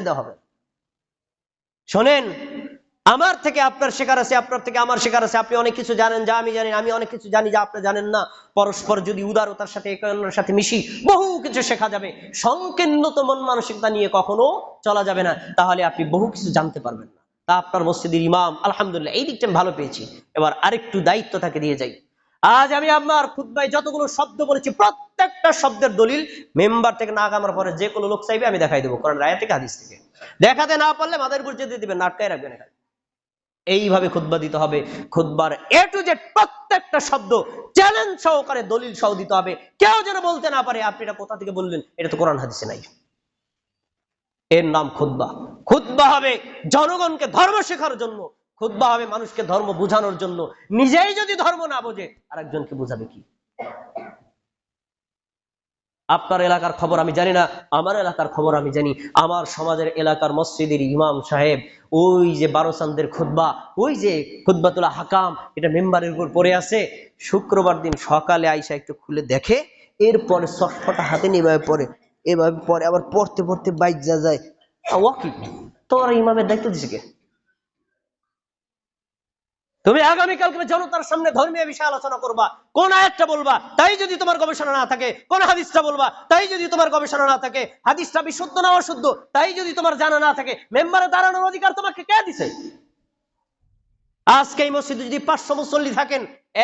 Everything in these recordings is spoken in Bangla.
দেওয়া হবে। শোনেন, আমার থেকে আপনার শেখার আছে, আপনার থেকে আমার শেখার আছে, আপনি অনেক কিছু জানেন, যা আমি জানি, আমি অনেক কিছু জানি যা আপনি জানেন না। পরস্পর যদি উদারতার সাথে একে অন্যের সাথে মিশি, বহু কিছু শেখা যাবে। সংকীর্ণত মন মানসিকতা নিয়ে কখনো চলা যাবে না। তাহলে আপনি বহু কিছু জানতে পারবেন না। তা আপনার মসজিদের ইমাম, আলহামদুলিল্লাহ, এই দিকটা ভালো পেয়েছি। এবার আরেকটু দায়িত্ব তাকে দিয়ে যাই। আজ আমি আমার খুদ্ায় যতগুলো শব্দ বলেছি, প্রত্যেকটা শব্দের দলিল মেম্বার থেকে না কামার পরে যে কোনো লোক চাইবে আমি দেখাই দেবো কারণ রায় থেকে, হাদিস থেকে। দেখাতে না পারলে মাদের উপর যেতে দিবেন নাটকায় রাখবেন এখানে। এইভাবে খুদ্া দিতে হবে খুদ্বার এ টু জেড প্রত্যেকটা শব্দ চ্যালেঞ্জ সহকারে দলিল সহ দিতে হবে। কেউ যেন বলতে না পারে, আপনি এটা কোথা থেকে বললেন, এটা তো কোরআন হাদিসে নাই। এর নাম খুদ্া। খুদ্া হবে জনগণকে ধর্ম শেখার জন্য খুদ্া হবে মানুষকে ধর্ম বোঝানোর জন্য। নিজেই যদি ধর্ম না বোঝে, আরেকজনকে বোঝাবে কি? আপনার এলাকার খবর আমি জানি না, আমার এলাকার খবর আমি জানি, আমার সমাজের এলাকার মসজিদের ইমাম সাহেব, ওই যে বারো চান্দের খুদ্া, ওই যে খুদ্বাতুলা হাকাম, এটা মেম্বারের উপর পড়ে আছে, শুক্রবার দিন সকালে আইসা একটু খুলে দেখে, এরপরে সফটা হাতে নিয়ে এভাবে পরে এভাবে পরে আবার পড়তে পড়তে বাইক যা যায় তোর ইমামের দায়িত্ব দিছে কে? তুমি আগামীকালকে জনতার সামনে ধর্মীয় বিষয় আলোচনা করবা। কোন আয়াতটা বলবা? তাই যদি তোমার গবেষণা না থাকে, কোন হাদিসটা বলবা? তাই যদি তোমার গবেষণা না থাকে, হাদিসটা বিশুদ্ধ না অশুদ্ধ? তাই যদি তোমার জানা না থাকে, মেম্বারে দাঁড়ানোর অধিকার তোমাকে কে দিছে? আজকে এই মসজিদে যদি পাঁচশো মুসল্লি থাকেন,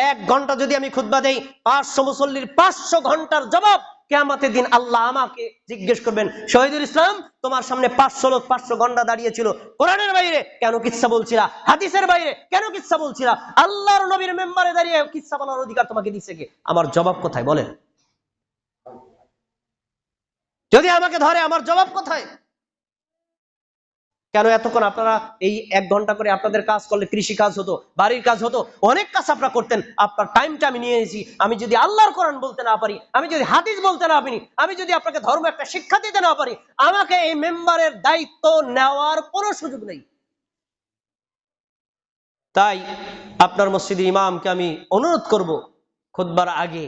এক ঘণ্টা যদি আমি খুদ্া দেই, পাঁচশো মুসল্লির পাঁচশো ঘণ্টার জবাব কেয়ামতের দিন আল্লাহ আমাকে জিজ্ঞেস করবেন, শহীদুল ইসলাম, তোমার সামনে পাঁচশো লোক, পাঁচশো ঘণ্টা দাঁড়িয়েছিল। কোরআনের বাইরে কেন কিচ্ছা বলছিলা? হাদিসের বাইরে কেন কিচ্ছা বলছিলা? আল্লাহর নবীর মেম্বারে দাঁড়িয়ে কিচ্ছা বলার অধিকার তোমাকে দিচ্ছে কে? আমার জবাব কোথায়? বলেন। যদি আমাকে ধরে, আমার জবাব কোথায়? কেন এতক্ষণ আপনারা এই এক ঘণ্টা করে আপনাদের কাজ করলে কৃষি কাজ হতো, বাড়ির কাজ হতো, অনেক কাজ আপনারা করতেন, আপনার টাইমটা আমি নিয়ে এসেছি আমি যদি আল্লাহর কোরআন বলতে না পারি, আমি যদি হাদিস বলতে না পারি, আমি যদি আপনাকে ধর্ম একটা শিক্ষা দিতে না পারি, আমাকে এই মেম্বারের দায়িত্ব নেওয়ার কোনো সুযোগ নেই। তাই আপনার মসজিদের ইমামকে আমি অনুরোধ করব খুদবার আগে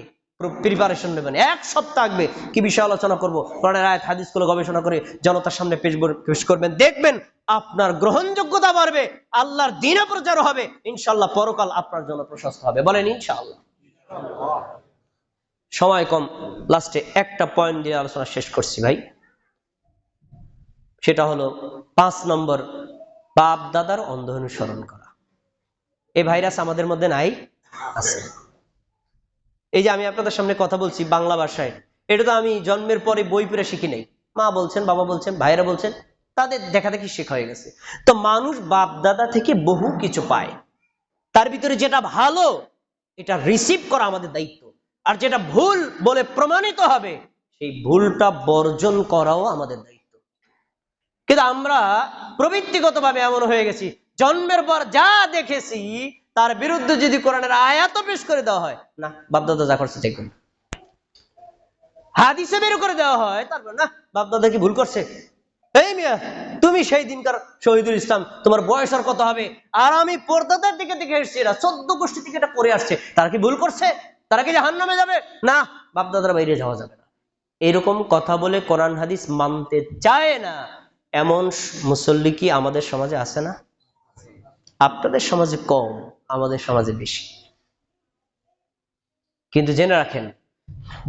প্রিপারেশন নেবেন। এক সপ্তাহ আগবে কি বিষয় আলোচনা করব? কোরআনের আয়াত, হাদিসগুলো গবেষণা করে জনতার সামনে পেশ পেশ করবেন। দেখবেন আপনার গ্রহণযোগ্যতা বাড়বে, আল্লাহর দিনে প্রচার হবে ইনশাল্লাহ পরকাল আপনার জন্য প্রশস্ত হবে। বলেন ইনশাআল্লাহ। সময় কম। লাস্টে একটা পয়েন্ট দিয়ে আলোচনা শেষ করছি ভাই। সেটা হলো পাঁচ নম্বর বাপ দাদার অন্ধ অনুসরণ করা। এই ভাইরাস আমাদের মধ্যে নাই? আছে। এই যে আমি আপনাদের সামনে কথা বলছি বাংলা ভাষায়, এটা তো আমি জন্মের পরে বই পড়ে শিখি নাই। মা বলছেন, বাবা বলছেন ভাইরা বলছেন, তাদের দেখা দেখি শেখা হয়ে গেছে। তো মানুষ বাপ দাদা থেকে বহু কিছু পায়। তার ভিতরে যেটা ভালো, এটা রিসিভ করা আমাদের দায়িত্ব। আর যেটা ভুল বলে প্রমাণিত হবে, সেই ভুলটা বর্জন করাও আমাদের দায়িত্ব। কিন্তু আমরা প্রবৃত্তিগতভাবে এমন হয়ে গেছি, জন্মের পর যা দেখেছি তার বিরুদ্ধে যদি কোরআনের আয়াত পেশ করে দেওয়া হয়, না, বাপদাদা যা করছে তাই করুন হাদিসে বের করে দেওয়া হয়, তারপর না, বাপদাদা কি ভুল করছে? এই মিয়া, তুমি সেই দিনকার শহীদুল ইসলাম, তোমার বয়স আর কত হবে? আর আমি পর্দাদার দিকে দিকে এসছি, এরা চোদ্দ গোষ্ঠী থেকে এটা করে আসছে। তারা কি ভুল করছে? তারা কি জাহান নামে যাবে? না, বাপদাদার বাইরে যাওয়া যাবে না। এরকম কথা বলে কোরআন হাদিস মানতে চায় না। এমন মুসল্লি কি আমাদের সমাজে আছে না? আপনাদের সমাজে কম। আমাদের সমাজে বেশি। কিন্তু জেনে রাখেন,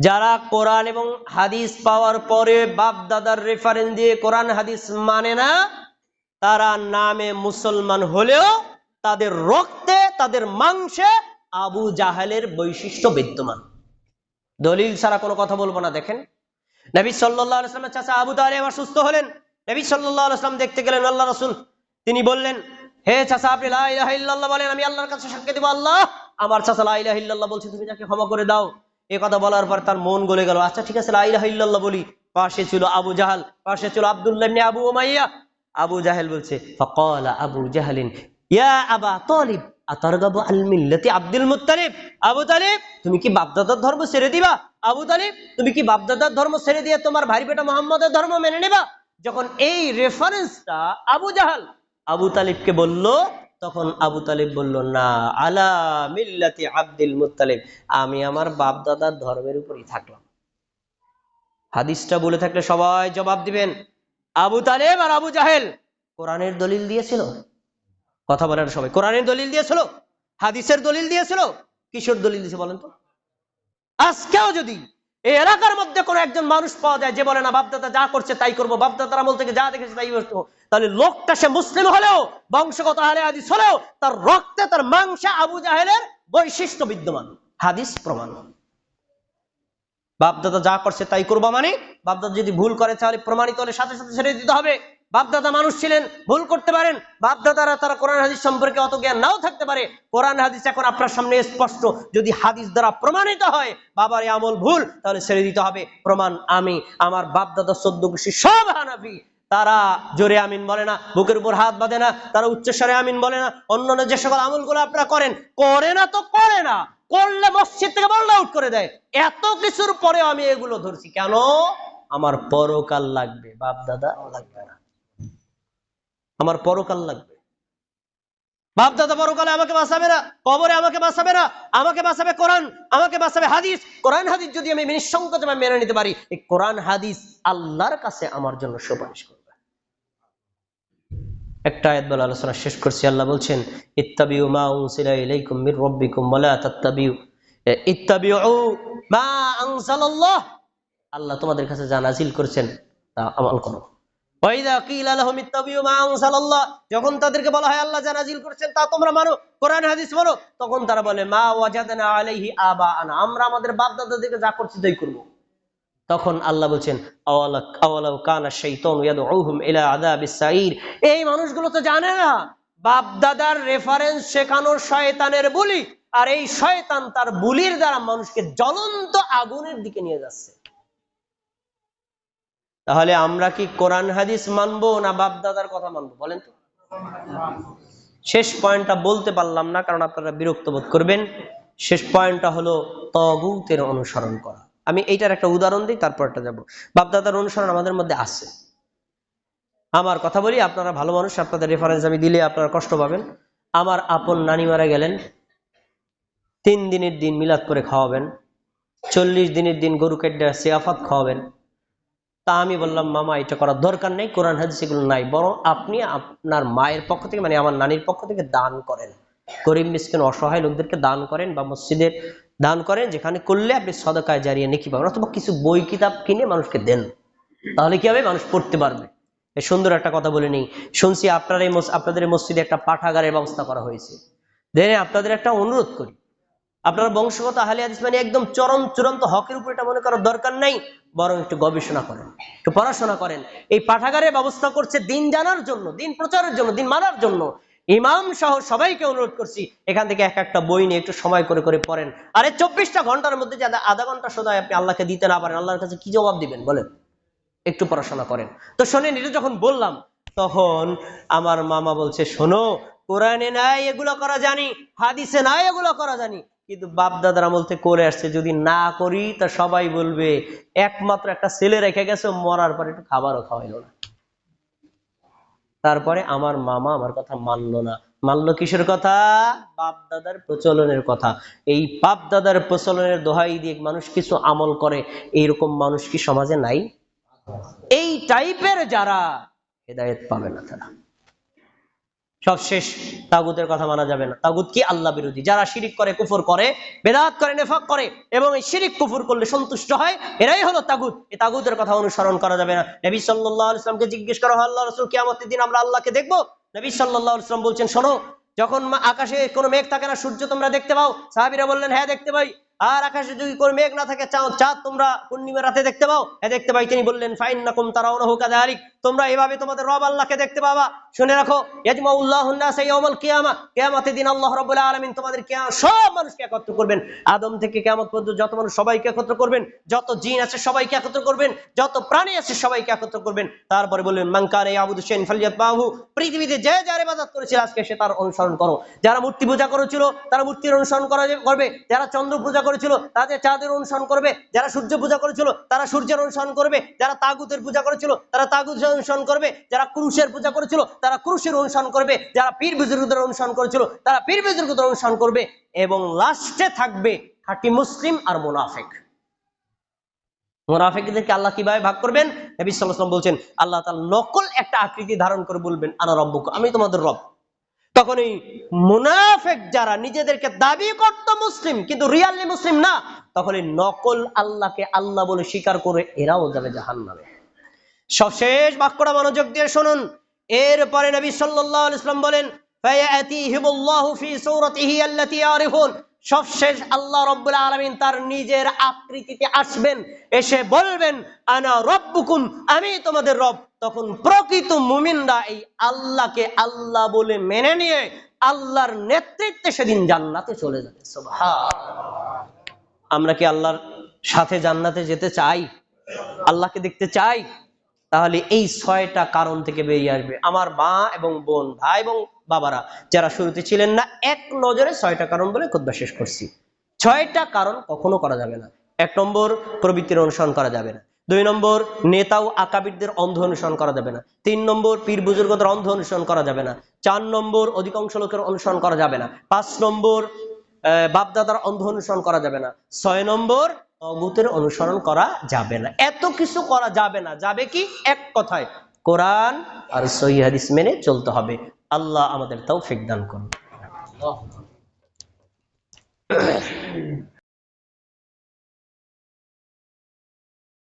যারা কোরআন এবং হাদিস পাওয়ার পরে বাপ দাদার রেফারেন্স দিয়ে কোরআন হাদিস মানে না, তারা নামে মুসলমান হলেও তাদের রক্তে, তাদের মাংসে আবু জাহালের বৈশিষ্ট্য বিদ্যমান। দলিল ছাড়া কোনো কথা বলব না, দেখেন। নবী সাল্লাহ আলাইসলামের চাচা আবু তালেব সুস্থ হলেন। নবী সাল্লাহ আলাইসলাম দেখতে গেলেন, আল্লাহ রসুল, তিনি বললেন হে চাচা, আপনি বলেন, আমি আল্লাহর কাছে সাক্ষী দেবো, আল্লাহ। আমার চাচা লাহ বলছি, তুমি যাকে ক্ষমা করে দাও। এ কথা বলার পর তার মন গলে গেল। আচ্ছা ঠিক আছে বলি। পাশে ছিল আবু জাহাল, পাশে ছিল আবদুল্লাহ আবু ওমাইয়া আবু জাহেল বলছে আবু জাহালিন, ইয়া আবা তলিব তুমি কি ধর্ম দিবা? আবু তুমি কি ধর্ম ছেড়ে দিয়ে তোমার ধর্ম মেনে নেবা? যখন এই আবু জাহাল আবু তালিবকে বলল, তখন আবু তালিব বলল, না, আলা মিল্লাতি আব্দুল মুত্তালিব, আমি আমার বাপ দাদার ধর্মের উপরই থাকলাম। হাদিসটা বলে থাকলে সবাই জবাব দিবেন, আবু তালেব আর আবু জাহেল। কোরআনের দলিল দিয়েছিল? কথা বলার সবাই কোরআনের দলিল দিয়েছিল? হাদিসের দলিল দিয়েছিল? কিশোর দলিল দিয়েছে বলেন তো? আজকেও যদি এই এলাকার মধ্যে কোনো একজন মানুষ পাওয়া যায় যে বলে, না, বাপদাদা যা করছে তাই করব, বাপদাদার আমল থেকে যা দেখেছে তাই করব। তাহলে লোকটা সে মুসলিম হলেও, বংশগত হারে হাদিস হলেও, তার রক্তে তার মাংসে আবু জাহেলের বৈশিষ্ট্য বিদ্যমান। হাদিস প্রমাণ। বাপদাদা যা করছে তাই করব মানে বাপদাদা যদি ভুল করে তাহলে প্রমাণিত হলে সাথে সাথে ছেড়ে দিতে হবে। বাপদাদা মানুষ ছিলেন, ভুল করতে পারেন, বাপদাদারা তারা কোরআন হাদিস সম্পর্কে অত জ্ঞান নাও থাকতে পারে। কোরআন হাদিস এখন আপনার সামনে স্পষ্ট। যদি হাদিস দ্বারা প্রমাণিত হয়, বাবার আমল ভুল, তাহলে ছেড়ে দিতে হবে। প্রমাণ আমি, আমার বাপদাদা চোদ্দ গোষ্ঠী সব হানাফি। তারা জোরে আমিন বলে না, বুকের উপর হাত বাঁধে না, তারা উচ্চস্বরে আমিন বলে না। অন্যান্য যে সকল আমলগুলো আপনারা করেন, করে না তো করে না। করলে মসজিদ থেকে বল আউট করে দেয়। এত কিছুর পরে আমি এগুলো ধরছি। কেন? আমার পরকাল লাগবে বাপ দাদা লাগবে না। আমার পরকাল লাগবে। বাপ দাদা পরকালে আমাকে বাঁচাবে না, কবরে আমাকে বাঁচাবে না, আমাকে বাঁচাবে কোরআন, আমাকে বাঁচাবে হাদিস। কোরআন হাদিস যদি আমি নিঃসংকোচে মেনে নিতে পারি, এই কোরআন হাদিস আল্লাহর কাছে আমার জন্য সুপারিশ করবে। একটা আয়াত বলে আলোচনা শেষ করছি। আল্লাহ বলছেন, ইত্তাবিউ মা উনসিলা ইলাইকুম মির রাব্বিকুম ওয়া লা তাত্তাবিউ ইত্তাবিউ মা আনজালাল্লাহ। আল্লাহ তোমাদের কাছে যা নাজিল করেছেন তা আমল করো। যখন তাদেরকে বলা হয়, আল্লাহ যা নাজিল করেছেন তা তোমরা মানো, কোরআন, হাদিস মানো, তখন তারা বলে, মা ওয়াজাদনা আলাইহি আবাআনা, আমরা আমাদের যা করছি তাই করব। তখন আল্লাহ বলছেন এই মানুষগুলো তো জানে না বাপ দাদার রেফারেন্স শেখানোর শয়তানের বুলি, আর এই শয়তান তার বুলির দ্বারা মানুষকে জ্বলন্ত আগুনের দিকে নিয়ে যাচ্ছে। তাহলে আমরা কি কোরআন হাদিস মানবো না বাপ দাদার কথা মানবো, বলেন তো? শেষ পয়েন্টটা বলতে পারলাম না, কারণ আপনারা বিরক্ত বোধ করবেন। শেষ পয়েন্টটা হলো তগুতের অনুসরণ করা। আমি এইটার একটা উদাহরণ দিই, তারপরটা যাব। বাপদাদার অনুসরণ আমাদের মধ্যে আছে। আমার কথা বলি, আপনারা ভালো মানুষ, আপনাদের রেফারেন্স আমি দিলে আপনারা কষ্ট পাবেন। আমার আপন নানি মারা গেলেন। তিন দিনের দিন মিলাদ করে খাওয়াবেন। চল্লিশ দিনের দিন গরু কেটে সিয়াফাত খাওয়াবেন। তা আমি বললাম, মামা, এটা করার দরকার নেই, কোরআন হাদিস এগুলো নাই। বরং আপনি আপনার মায়ের পক্ষ থেকে মানে আমার নানির পক্ষ থেকে দান করেন। গরিব, মিসকিন, অসহায় লোকদেরকে দান করেন বা মসজিদের দান করেন, যেখানে করলে আপনি সদকায় জারিয়ে নেকি পাবেন অথবা কিছু বই, কিতাব কিনে মানুষকে দেন। তাহলে কি হবে? মানুষ পড়তে পারবে। সুন্দর একটা কথা বলে নেই। শুনছি আপনার এই আপনাদের মসজিদে একটা পাঠাগারের ব্যবস্থা করা হয়েছে। দেনে আপনাদের একটা অনুরোধ করি। আপনার বংশগত আহলে হাদিস মানে একদম চরম, চূড়ান্ত হকের উপর এটা মনে করার দরকার নাই। বরং একটু গবেষণা করেন, একটু পড়াশোনা করেন। এই পাঠাগারের ব্যবস্থা করছে দিন জানার জন্য, দিন প্রচারের জন্য, দিন মানার জন্য। ইমাম সহ সবাইকে অনুরোধ করছি, এখান থেকে এক একটা বই নিয়ে একটু সময় করে করে পড়েন। আরে চব্বিশটা ঘণ্টার মধ্যে যে আধা- ঘণ্টা সদায় আপনি আল্লাহকে দিতে না পারেন, আল্লাহর কাছে কি জবাব দিবেন বলেন? একটু পড়াশোনা করেন। তো শোনেন, এটা যখন বললাম, তখন আমার মামা বলছে, শোনো, কোরআনে নাই এগুলো করা জানি, হাদিসে নাই এগুলো করা জানি। কিন্তু বাপ দাদার আমল থেকে করে আসছে। যদি না করি, তা সবাই বলবে, একমাত্র একটা ছেলে রেখে গেছে, মরার পর একটু খাবারও খাওয়াইলো না। তারপরে আমার মামা আমার কথা মানলো না। মানলো কিসের কথা? বাপ দাদার প্রচলনের কথা। এই বাপ দাদার প্রচলনের দোহাই দিয়ে মানুষ কিছু আমল করে, এইরকম মানুষ কি সমাজে নাই? এই টাইপের যারা হেদায়েত পাবে না তারা। সব শেষ। তাগুতের কথা মানা যাবে না। তাগুত কি? আল্লাহ বিরোধী। যারা শিরিক করে, কুফর করে, বেদাত করে, নেফাক করে, এবং এই শিরিক কুফর করলে সন্তুষ্ট হয়, এরাই হলো তাগুত। এই তাগুতের কথা অনুসরণ করা যাবে না। নবী সাল্লাহ ইসলামকে জিজ্ঞেস করা হয়, আল্লাহ রসুল, কিয়ামতের দিন আমরা আল্লাহকে দেখব? নবী সাল্লাহ ইসলাম বলছেন, শোনো, যখন আকাশে কোনো মেঘ থাকে না, সূর্য তোমরা দেখতে পাও? সাহাবিরা বললেন হ্যাঁ দেখতে পাই। আর আকাশে যদি কোনো মেঘ না থাকে, চাঁদ চাঁদ তোমরা পূর্ণিমা রাতে দেখতে পাও। হ্যাঁ দেখতে পাই তিনি বললেন ফাইন না নাকুম তারা অনুহুকা দারিক তোমরা এভাবে তোমাদের রব আল্লাহকে দেখতে পাবা। শুনে রাখো দিন আল্লাহ তোমাদের সব মানুষকে একত্র করবেন। আদম থেকে পর্যন্ত যত মানুষ সবাইকে একত্র করবেন, যত জিন আছে সবাইকে একত্র করবেন, যত প্রাণী আছে সবাইকে একত্র করবেন। তারপরে বললেন মানকারে ইয়াবুদু শাইন ফালিয়াতবাহু পৃথিবীতে যে যার ইবাদত করেছিল, আজকে সে তার অনুসরণ করো। যারা মূর্তি পূজা করেছিল, তারা মূর্তির অনুসরণ করা করবে। যারা চন্দ্র পূজা করেছিল, তাদের চাঁদের অনুসরণ করবে। যারা সূর্য পূজা করেছিল, তারা সূর্যের অনুসরণ করবে। যারা তাগুতের পূজা করেছিল, তারা তাগুতের অনুসরণ করবে। যারা ক্রুশের পূজা করেছিল, তারা ক্রুশের অনুসরণ করবে। যারা পীর বুজুর্গদের অনুসরণ করেছিল, তারা পীর বুজুর্গদের অনুসরণ করবে এবং লাস্টে থাকবে খাঁটি মুসলিম আর মুনাফেক। মোনাফেকদেরকে আল্লাহ কীভাবে ভাগ করবেন? নবী সাল্লাল্লাহু বলছেন, আল্লাহ তাআলা নকল একটা আকৃতি ধারণ করে বলবেন, আনা রব্বুক, আমি তোমাদের রব। তখন এই মুনাফেক যারা নিজেদেরকে দাবি করত মুসলিম, কিন্তু রিয়ালি মুসলিম না, তখন এই নকল আল্লাহকে আল্লাহ বলে স্বীকার করে এরাও যাবে জাহান্নামে। সবশেষ বাক্যটা মনোযোগ দিয়ে শুনুন। এরপরে নবী সাল্লাল্লাহু আলাইহি ওয়াসাল্লাম বলেন সবশেষ আল্লাহ রব্বুল আলামিন তার নিজের আকৃতিতে আসবেন, এসে বলবেন, আনা রব্বুকুম, আমি তোমাদের রব। তখন প্রকৃত মুমিনরা এই আল্লাহকে আল্লাহ বলে মেনে নিয়ে আল্লাহর নেতৃত্বে সেদিন জান্নাতে চলে যাবে। আমরা কি আল্লাহর সাথে জান্নাতে যেতে চাই? আল্লাহকে দেখতে চাই? তাহলে এই ছয়টা কারণ থেকে বেরিয়ে আসবে। আমার মা এবং বোন, ভাই এবং বাবারা, যারা শুরুতে ছিলেন না, এক নজরে ছয়টা কারণ বলে খুদ্া শেষ করছি। ছয়টা কারণ কখনো করা যাবে না। এক নম্বর, প্রবৃত্তির অনুসরণ করা যাবে না। দুই নম্বর নেতা ও আকাবিরদের অন্ধ অনুসরণ করা যাবে না। তিন নম্বর, পীর বুজুর্গদের অন্ধ অনুসরণ করা যাবে না। চার নম্বর, অধিকাংশ লোকের অনুসরণ করা যাবে না। পাঁচ নম্বর বাপদাদার অন্ধ অনুসরণ করা যাবে না। ছয় নম্বর তগুতের অনুসরণ করা যাবে না। এত কিছু করা যাবে না। যাবে কি? এক কথায়, কোরআন আর সহি হাদিস মেনে চলতে হবে। আল্লাহ আমাদের তৌফিক দান করুন।